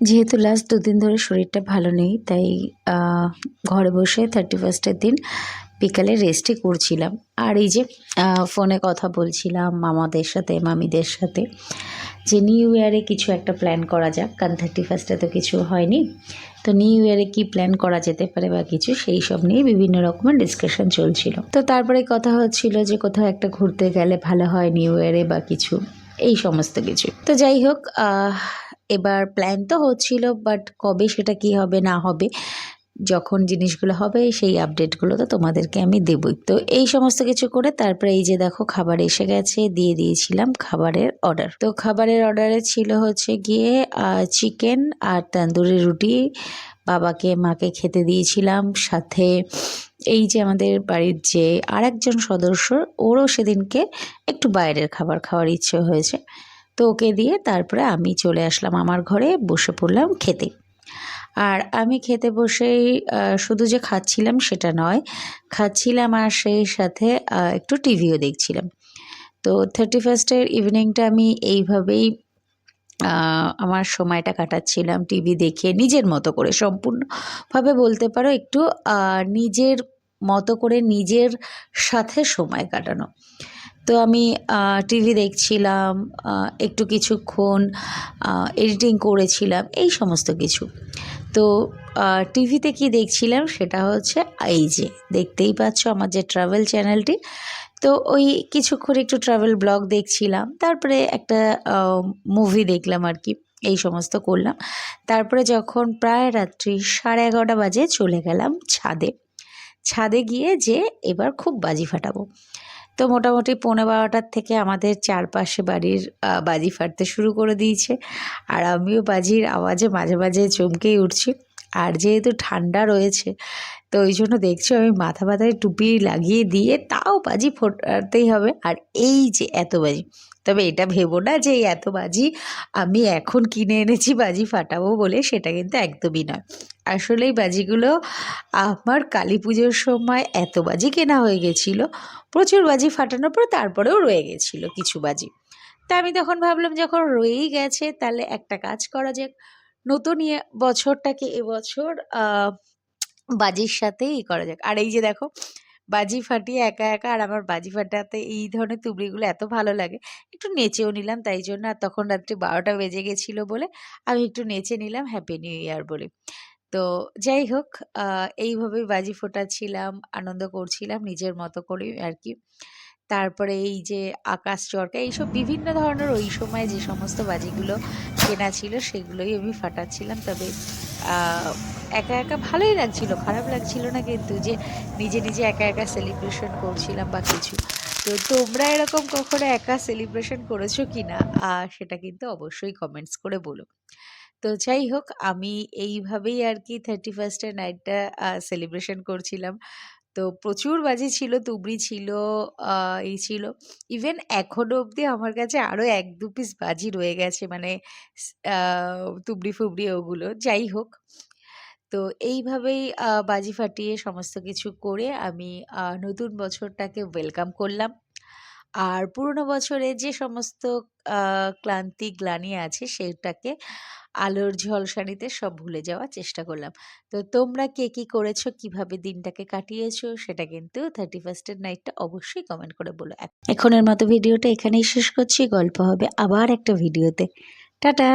যেহেতু লাস্ট দুদিন ধরে শরীরটা ভালো নেই, তাই ঘরে বসে থার্টি ফার্স্টের দিন বিকালে রেস্টই করছিলাম। আর এই যে ফোনে কথা বলছিলাম মামাদের সাথে, মামিদের সাথে যে নিউ ইয়ারে কিছু একটা প্ল্যান করা যাক, কারণ থার্টি ফার্স্টে তো কিছু হয়নি। তো নিউ ইয়ারে কি প্ল্যান করা যেতে পারে বা কিছু, সেই সব নিয়ে বিভিন্ন রকমের ডিসকাশন চলছিল। তো তারপরে কথা হচ্ছিল যে কোথাও একটা ঘুরতে গেলে ভালো হয় নিউ ইয়ারে বা কিছু, এই সমস্ত কিছু। তো যাই হোক এবার প্ল্যান তো হচ্ছিল বাট কবে সেটা কি হবে, না হবে, যখন জিনিসগুলো হবে সেই আপডেটগুলো তো তোমাদেরকে আমি দেবই। তো এই সমস্ত কিছু করে তারপরে এই যে দেখো খাবার এসে গেছে, দিয়ে দিয়েছিলাম খাবারের অর্ডার তো খাবারের অর্ডারে ছিল হচ্ছে গিয়ে চিকেন আর তন্দুরি রুটি। বাবাকে, মাকে খেতে দিয়েছিলাম। সাথে এই যে আমাদের বাড়ির যে আর একজন সদস্য, ওরও সেদিনকে একটু বাইরের খাবার খাওয়ার ইচ্ছে হয়েছে। তো ওকে দিয়ে তারপরে আমি চলে আসলাম আমার ঘরে, বসে পড়লাম খেতে। আর আমি খেতে বসেই শুধু যে খাচ্ছিলাম সেটা নয়, খাচ্ছিলাম আর সেই সাথে একটু টিভিও দেখছিলাম। তো থার্টি ফার্স্টের ইভিনিংটা আমি এইভাবেই আমার সময়টা কাটাচ্ছিলাম, টিভি দেখে নিজের মতো করে সম্পূর্ণভাবে বলতে পারো একটু নিজের মতো করে নিজের সাথে সময় কাটানো। তো আমি টিভি দেখছিলাম একটু কিছুক্ষণ এডিটিং করেছিলাম, এই সমস্ত কিছু। তো টিভিতে কি দেখছিলাম সেটা হচ্ছে এই যে, দেখতেই পাচ্ছ আমার যে ট্রাভেল চ্যানেলটি তো ওই কিছুক্ষণ একটু ট্রাভেল ব্লগ দেখছিলাম, তারপরে একটা মুভি দেখলাম আর কি, এই সমস্ত করলাম। তারপরে যখন প্রায় রাত্রি সাড়ে এগারোটা বাজে চলে গেলাম ছাদে। ছাদে গিয়ে যে এবার খুব বাজি ফাটাবো। তো মোটামুটি পৌনে বারোটার থেকে আমাদের চারপাশে বাড়ির বাজি ফাটতে শুরু করে দিয়েছে। আর আমিও বাজির আওয়াজে মাঝে মাঝে চমকেই উঠছি। আর যেহেতু ঠান্ডা রয়েছে, তো ওই জন্য দেখছি আমি মাথা মাথায় টুপি লাগিয়ে দিয়ে তাও বাজি ফোটাতেই হবে। আর এই যে এত বাজি তবে এটা ভেবো না যে এত বাজি আমি এখন কিনে এনেছি, বাজি ফাটাবো বলে সেটা কিন্তু একদমই নয়। আসলে এই বাজিগুলো আমার কালী পুজোর সময় এত বাজি কেনা হয়ে গেছিল, প্রচুর বাজি ফাটানোর পর তারপরেও রয়ে গেছিল কিছু বাজি। তা আমি তখন ভাবলাম যখন রয়েই গেছে তাহলে একটা কাজ করা যাক। নতুন ইয়ে বছরটাকে এবছর বাজির সাথে ই করা যাক। আর এই যে দেখো বাজি ফাটিয়ে একা একা আর আমার বাজি ফাটাতে এই ধরনের তুবড়িগুলো এত ভালো লাগে। একটু নেচেও নিলাম তাই জন্য। আর তখন রাত্রি বারোটা বেজে গেছিল বলে আমি একটু নেচে নিলাম হ্যাপি নিউ ইয়ার বলে। তো যাই হোক এইভাবেই বাজি ফোটাচ্ছিলাম, আনন্দ করছিলাম নিজের মতো করে আর কি। তারপরে এই যে আকাশ চরকা, এইসব বিভিন্ন ধরনের ওই সময় যে সমস্ত বাজিগুলো কেনা ছিল, সেগুলোই আমি ফাটাচ্ছিলাম। তবে একা একা ভালোই লাগছিল, খারাপ লাগছিল না কিন্তু যে নিজে নিজে একা একা সেলিব্রেশন করছিলাম বা কিছু। তো তোমরা এরকম কখনো একা সেলিব্রেশন করেছ কি না সেটা কিন্তু অবশ্যই কমেন্টস করে বলো। তো যাই হোক, আমি এইভাবেই আর কি থার্টি ফার্স্টের নাইটটা সেলিব্রেশন করছিলাম। তো প্রচুর বাজি ছিল, তুবড়ি ছিল এই ছিল। ইভেন এখনও অবধি আমার কাছে আরও এক দু পিস বাজি রয়ে গেছে মানে তুবড়ি ফুবড়ি ওগুলো, যাই হোক। তো এইভাবেই বাজি ফাটিয়ে সমস্ত কিছু করে আমি নতুন বছরটাকে ওয়েলকাম করলাম। আর পুরনো বছরে যে সমস্ত ক্লান্তি, গ্লানি আছে সেটাকে আলোর ঝলসানিতে সব ভুলে যাওয়ার চেষ্টা করলাম। তো তোমরা কে কী করেছ, কীভাবে দিনটাকে কাটিয়েছো, সেটা কিন্তু থার্টি ফার্স্টের নাইটটা অবশ্যই কমেন্ট করে বলো। এখনের মতো ভিডিওটা এখানেই শেষ করছি। গল্প হবে আবার একটা ভিডিওতে। টাটা!